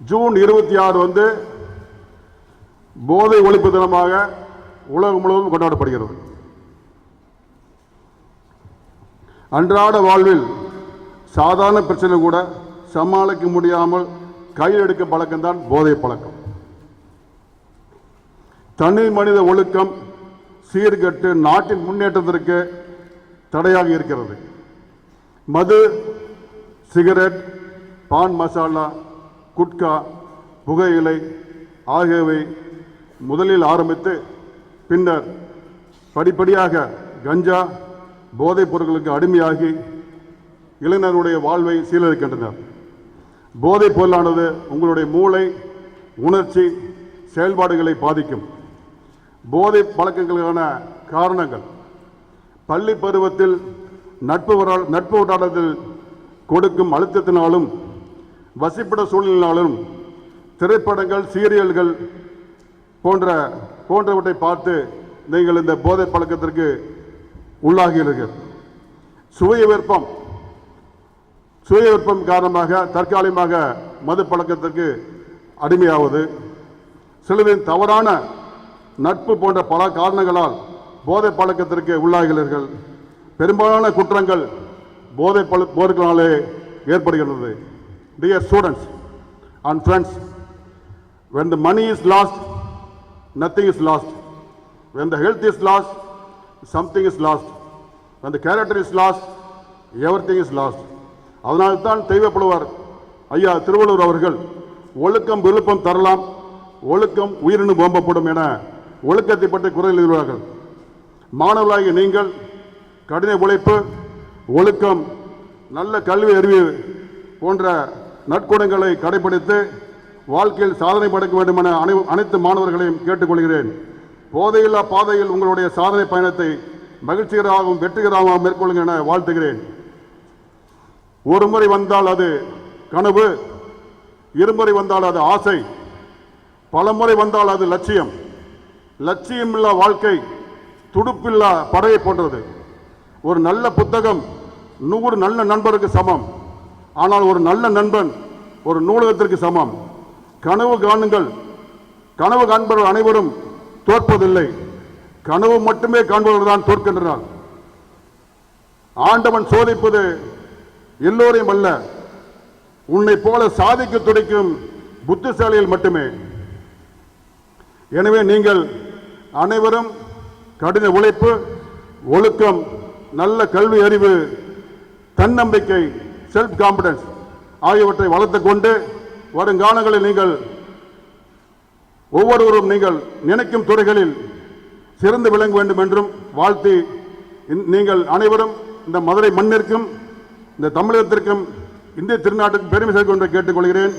June இருபத்தி ஆறு வந்து போதை ஒழிப்பு தினமாக உலகம் முழுவதும் கொண்டாடப்படுகிறது. அன்றாட வாழ்வில் சாதாரண பிரச்சனை கூட சமாளிக்க முடியாமல் கையில் எடுக்க பழக்கம்தான் போதை பழக்கம். தனி மனித ஒழுக்கம் சீர்கட்டு நாட்டின் முன்னேற்றத்திற்கு தடையாக இருக்கிறது. மது சிகரெட் பான் மசாலா குட்கா புகையிலை ஆகியவை முதலில் ஆரம்பித்து பின்னர் படிப்படியாக கஞ்சா போதைப் பொருட்களுக்கு அடிமையாகி இளைஞருடைய வாழ்வை சீலரிக்கின்றனர் போதைப் பொருளானது உங்களுடைய மூளை உணர்ச்சி செயல்பாடுகளை பாதிக்கும். போதை பழக்கங்களுக்கான காரணங்கள். பள்ளி பருவத்தில் நட்பு நட்பு வட்டாரத்தில் கொடுக்கும் அழுத்தத்தினாலும் வசிப்பிட சூழ்நிலையினாலும் திரைப்படங்கள் சீரியல்கள் போன்ற போன்றவற்றை பார்த்து நீங்கள் இந்த போதை பழக்கத்திற்கு உள்ளாகிறீர்கள் சுய விருப்பம் சுய விருப்பம் காரணமாக தற்காலிகமாக மது பழக்கத்திற்கு அடிமையாவது சிலரின் தவறான நட்பு போன்ற பல காரணங்களால் போதை பழக்கத்திற்கு உள்ளாகிறீர்கள் பெரும்பாலான குற்றங்கள் போதை பழ போர்களாலே ஏற்படுகின்றது. Dear students and friends when the money is lost nothing is lost. When the health is lost something is lost. When the character is lost everything is lost. அதனால்தான் தெய்வப்படுவார் ஐயா திருவள்ளுவர் அவர்கள் ஒழுக்கம் விருப்பம் தரலாம் ஒழுக்கம் உயிரினு போம்பப்படும் என ஒழுக்கத்தை பற்றி குரல் எழுதுவார்கள் மாணவர்களாகிய நீங்கள் கடின உழைப்பு ஒழுக்கம் நல்ல கல்வி அறிவு போன்ற நற்குணங்களை கடைபிடித்து வாழ்க்கையில் சாதனை படைக்க வேண்டும் என அனை- அனைத்து மாணவர்களையும் கேட்டுக்கொள்கிறேன். போதையில்லா பாதையில் உங்களுடைய சாதனை பயணத்தை மகிழ்ச்சிகரமாகவும் வெற்றிகரமாகவும் மேற்கொள்ளுங்க என வாழ்த்துகிறேன். ஒரு முறை வந்தால் அது கனவு இருமுறை வந்தால் அது ஆசை பலமுறை வந்தால் அது லட்சியம். லட்சியமில்லா வாழ்க்கை துடுப்பில்லா படையை போன்றது. ஒரு நல்ல புத்தகம் நூறு நல்ல நண்பருக்கு சமம். ஆனால் ஒரு நல்ல நண்பன் ஒரு நூலகத்திற்கு சமம். கனவு காணுங்கள். கனவு காண்பவர்கள் அனைவரும் தோற்பதில்லை. கனவு மட்டுமே காண்பவர்கள் தான் தோற்கின்றனர். ஆண்டவன் சோதிப்பது எல்லோரையும் அல்ல. உன்னை போல சாதிக்க துடிக்கும் புத்திசாலியில் மட்டுமே. எனவே நீங்கள் அனைவரும் கடின உழைப்பு ஒழுக்கம் நல்ல கல்வி அறிவு தன்னம்பிக்கை செல்ஃப் கான்பிடன்ஸ் ஆகியவற்றை வளர்த்து கொண்டு வருங்காலங்களில் நீங்கள் ஒவ்வொருவரும் நீங்கள் நினைக்கும் துறைகளில் சிறந்து விளங்க வேண்டும் என்றும் வாழ்த்தி நீங்கள் அனைவரும் இந்த மதுரை மண்ணிற்கும் இந்த தமிழகத்திற்கும் இந்திய திருநாட்டுக்கும் பெருமை சேர்க்கும் என்று கேட்டுக்கொள்கிறேன்.